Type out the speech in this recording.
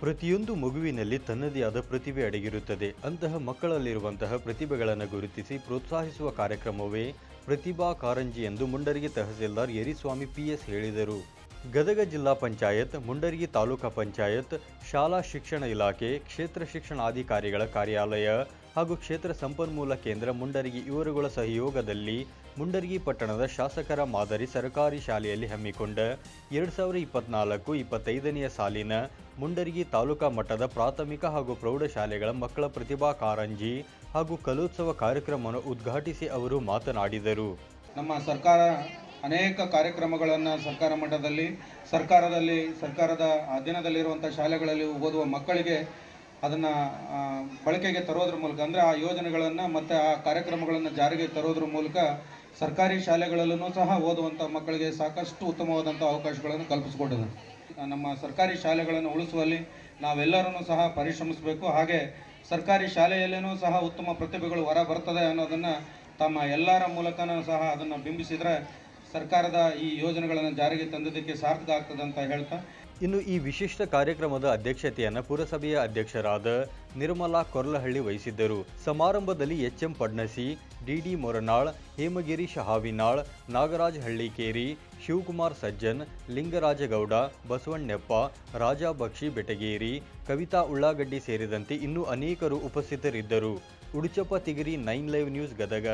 ಪ್ರತಿಯೊಂದು ಮಗುವಿನಲ್ಲಿ ತನ್ನದೇ ಆದ ಪ್ರತಿಭೆ ಅಡಗಿರುತ್ತದೆ. ಅಂತಹ ಮಕ್ಕಳಲ್ಲಿರುವಂತಹ ಪ್ರತಿಭೆಗಳನ್ನು ಗುರುತಿಸಿ ಪ್ರೋತ್ಸಾಹಿಸುವ ಕಾರ್ಯಕ್ರಮವೇ ಪ್ರತಿಭಾ ಕಾರಂಜಿ ಎಂದು ಮುಂಡರಿಗೆ ತಹಸೀಲ್ದಾರ್ ಯರಿಸ್ವಾಮಿ ಪಿಎಸ್ ಹೇಳಿದರು. ಗದಗ ಜಿಲ್ಲಾ ಪಂಚಾಯತ್, ಮುಂಡರಗಿ ತಾಲೂಕಾ ಪಂಚಾಯತ್, ಶಾಲಾ ಶಿಕ್ಷಣ ಇಲಾಖೆ, ಕ್ಷೇತ್ರ ಶಿಕ್ಷಣಾಧಿಕಾರಿಗಳ ಕಾರ್ಯಾಲಯ ಹಾಗೂ ಕ್ಷೇತ್ರ ಸಂಪನ್ಮೂಲ ಕೇಂದ್ರ ಮುಂಡರಗಿ ಇವರುಗಳ ಸಹಯೋಗದಲ್ಲಿ ಮುಂಡರಗಿ ಪಟ್ಟಣದ ಶಾಸಕರ ಮಾದರಿ ಸರ್ಕಾರಿ ಶಾಲೆಯಲ್ಲಿ ಹಮ್ಮಿಕೊಂಡ ಎರಡು ಸಾವಿರದ ಇಪ್ಪತ್ನಾಲ್ಕು ಇಪ್ಪತ್ತೈದನೆಯ ಸಾಲಿನ ಮುಂಡರಗಿ ತಾಲೂಕಾ ಮಟ್ಟದ ಪ್ರಾಥಮಿಕ ಹಾಗೂ ಪ್ರೌಢಶಾಲೆಗಳ ಮಕ್ಕಳ ಪ್ರತಿಭಾ ಕಾರಂಜಿ ಹಾಗೂ ಕಲೋತ್ಸವ ಕಾರ್ಯಕ್ರಮವನ್ನು ಉದ್ಘಾಟಿಸಿ ಅವರು ಮಾತನಾಡಿದರು. ನಮ್ಮ ಸರ್ಕಾರ ಅನೇಕ ಕಾರ್ಯಕ್ರಮಗಳನ್ನು ಸರ್ಕಾರ ಮಟ್ಟದಲ್ಲಿ, ಸರ್ಕಾರದಲ್ಲಿ, ಸರ್ಕಾರದ ಅಧೀನದಲ್ಲಿರುವಂಥ ಶಾಲೆಗಳಲ್ಲಿ ಓದುವ ಮಕ್ಕಳಿಗೆ ಅದನ್ನು ಬಳಕೆಗೆ ತರೋದ್ರ ಮೂಲಕ, ಅಂದರೆ ಆ ಯೋಜನೆಗಳನ್ನು ಮತ್ತು ಆ ಕಾರ್ಯಕ್ರಮಗಳನ್ನು ಜಾರಿಗೆ ತರೋದ್ರ ಮೂಲಕ ಸರ್ಕಾರಿ ಶಾಲೆಗಳಲ್ಲೂ ಸಹ ಓದುವಂಥ ಮಕ್ಕಳಿಗೆ ಸಾಕಷ್ಟು ಉತ್ತಮವಾದಂಥ ಅವಕಾಶಗಳನ್ನು ಕಲ್ಪಿಸಿಕೊಟ್ಟಿದೆ. ನಮ್ಮ ಸರ್ಕಾರಿ ಶಾಲೆಗಳನ್ನು ಉಳಿಸುವಲ್ಲಿ ನಾವೆಲ್ಲರೂ ಸಹ ಪರಿಶ್ರಮಿಸಬೇಕು. ಹಾಗೆ ಸರ್ಕಾರಿ ಶಾಲೆಯಲ್ಲೇನೂ ಸಹ ಉತ್ತಮ ಪ್ರತಿಭೆಗಳು ಹೊರ ಬರ್ತದೆ ಅನ್ನೋದನ್ನು ತಮ್ಮ ಎಲ್ಲರ ಮೂಲಕನೂ ಸಹ ಅದನ್ನು ಬಿಂಬಿಸಿದರೆ ಸರ್ಕಾರದ ಈ ಯೋಜನೆಗಳನ್ನು ಜಾರಿಗೆ ತಂದದಕ್ಕೆ ಸಾರ್ಥಕ ಆಗ್ತದೆ ಅಂತ ಹೇಳ್ತಾ. ಇನ್ನು ಈ ವಿಶಿಷ್ಟ ಕಾರ್ಯಕ್ರಮದ ಅಧ್ಯಕ್ಷತೆಯನ್ನು ಪುರಸಭೆಯ ಅಧ್ಯಕ್ಷರಾದ ನಿರ್ಮಲಾ ಕೊರ್ಲಹಳ್ಳಿ ವಹಿಸಿದ್ದರು. ಸಮಾರಂಭದಲ್ಲಿ ಎಚ್ಎಂ ಪಡ್ನಸಿ, ಡಿಡಿ ಮೊರನಾಳ್, ಹೇಮಗಿರಿ ಶಹಾವಿನಾಳ್, ನಾಗರಾಜ್ ಹಳ್ಳಿಕೇರಿ, ಶಿವಕುಮಾರ್ ಸಜ್ಜನ್, ಲಿಂಗರಾಜಗೌಡ, ಬಸವಣ್ಣಪ್ಪ, ರಾಜಾ ಬಕ್ಷಿ ಬೆಟಗೇರಿ, ಕವಿತಾ ಉಳ್ಳಾಗಡ್ಡಿ ಸೇರಿದಂತೆ ಇನ್ನೂ ಅನೇಕರು ಉಪಸ್ಥಿತರಿದ್ದರು. Uduchappa Tigiri nine live news Gadag.